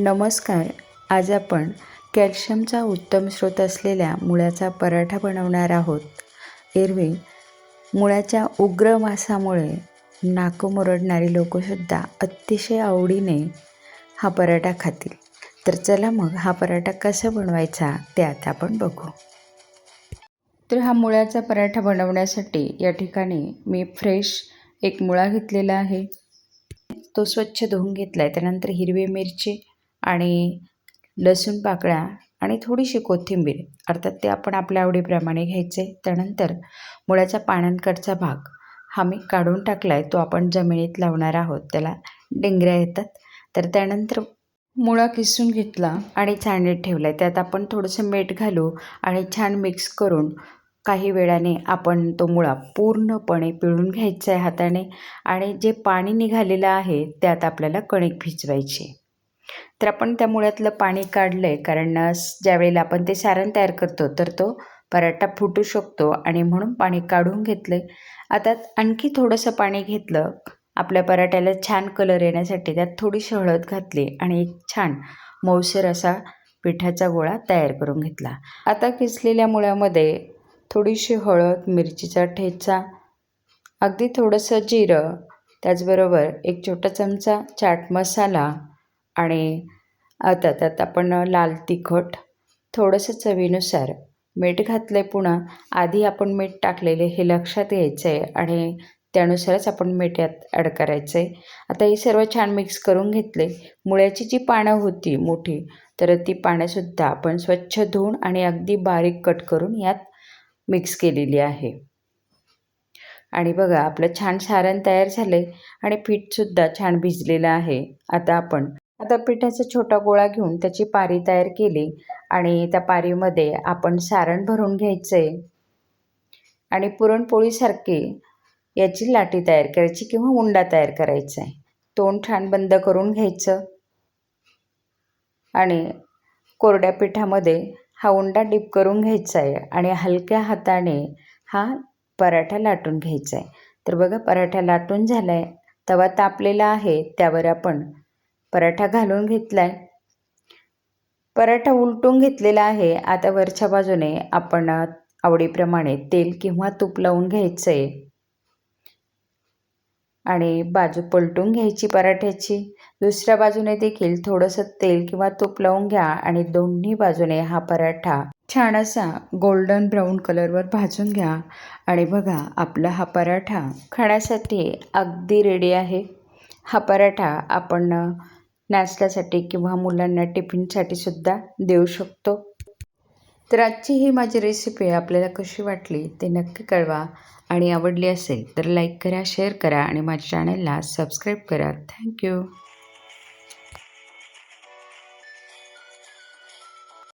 नमस्कार. आज आपण कॅल्शियमचा उत्तम स्रोत असलेल्या मुळ्याचा पराठा बनवणार आहोत. एरवी मुळ्याच्या उग्र वासामुळे नाकं मुरडणारी लोकंसुद्धा अतिशय आवडीने हा पराठा खातील. तर चला मग हा पराठा कसा बनवायचा ते आता आपण बघू. तर हा मुळ्याचा पराठा बनवण्यासाठी या ठिकाणी मी फ्रेश एक मुळा घेतलेला आहे. तो स्वच्छ धुवून घेतला आहे त्यानंतर हिरवी मिरची आणि लसूण पाकळ्या आणि थोडीशी कोथिंबीर अर्थात ते आपण आपल्या आवडीप्रमाणे घ्यायचे. त्यानंतर मुळाच्या पानांकडचा भाग हा मी काढून टाकला आहे तो आपण जमिनीत लावणार आहोत. त्याला डेंगऱ्या येतात. तर त्यानंतर मुळा किसून घेतला आणि चाळणीत ठेवला आहे त्यात आपण थोडंसं मीठ घालू आणि छान मिक्स करून काही वेळाने आपण तो मुळा पूर्णपणे पिळून घ्यायचा आहे हाताने आणि जे पाणी निघालेलं आहे त्यात आपल्याला कणिक भिजवायची. तर आपण त्या मुळ्यातलं पाणी काढलं आहे कारण ज्यावेळेला आपण ते सारण तयार करतो तर तो पराठा फुटू शकतो आणि म्हणून पाणी काढून घेतलं आहे आता आणखी थोडंसं पाणी घेतलं आपल्या पराठ्याला छान कलर येण्यासाठी त्यात थोडीशी हळद घातली आणि एक छान मौसर असा पिठाचा गोळा तयार करून घेतला. आता किसलेल्या मुळ्यामध्ये थोडीशी हळद मिरचीचा ठेचा अगदी थोडंसं जिरं त्याचबरोबर एक छोटा चमचा चाट मसाला आणि आता त्यात आपण लाल तिखट थोडंसं चवीनुसार. मीठ घातलं आहे पुन्हा आधी आपण मीठ टाकलेले हे लक्षात घ्यायचं आहे आणि त्यानुसारच आपण मीठ यात ॲड करायचं आहे आता हे सर्व छान मिक्स करून घेतले. मुळ्याची जी पानं होती मोठी तर ती पानंसुद्धा आपण स्वच्छ धुवून आणि अगदी बारीक कट करून यात मिक्स केलेली आहे. आणि बघा आपलं छान सारण तयार झालं आहे आणि पीठसुद्धा छान भिजलेलं आहे. आता आपण आता पिठाचा छोटा गोळा घेऊन त्याची पारी तयार केली आणि त्या पारीमध्ये आपण सारण भरून घ्यायचं आहे आणि पुरणपोळीसारखी याची लाटी तयार करायची किंवा उंडा तयार करायचा आहे तोंड छान बंद करून घ्यायचं. आणि कोरड्या पिठामध्ये हा उंडा डीप करून घ्यायचा आहे आणि हलक्या हाताने हा पराठा लाटून घ्यायचा आहे तर बघा पराठा लाटून झाला आहे तवा तापलेला आहे त्यावर आपण पराठा घालून घेतला आहे पराठा उलटून घेतलेला आहे. आता वरच्या बाजूने आपण आवडीप्रमाणे तेल किंवा तूप लावून घ्यायचं आहे आणि बाजू पलटून घ्यायची पराठ्याची. दुसऱ्या बाजूने देखील थोडंसं तेल किंवा तूप लावून घ्या आणि दोन्ही बाजूने हा पराठा छान असा गोल्डन ब्राऊन कलरवर भाजून घ्या. आणि बघा आपला हा पराठा खाण्यासाठी अगदी रेडी आहे. हा पराठा आपण नाश्त्यासाठी किंवा मुलांना टिफिनसाठी सुद्धा देऊ शकतो. तर आजची ही माझी रेसिपी आपल्याला कशी वाटली ते नक्की कळवा. आणि आवडली असेल तर लाईक करा शेअर करा आणि माझ्या चॅनलला सबस्क्राईब करा. थँक्यू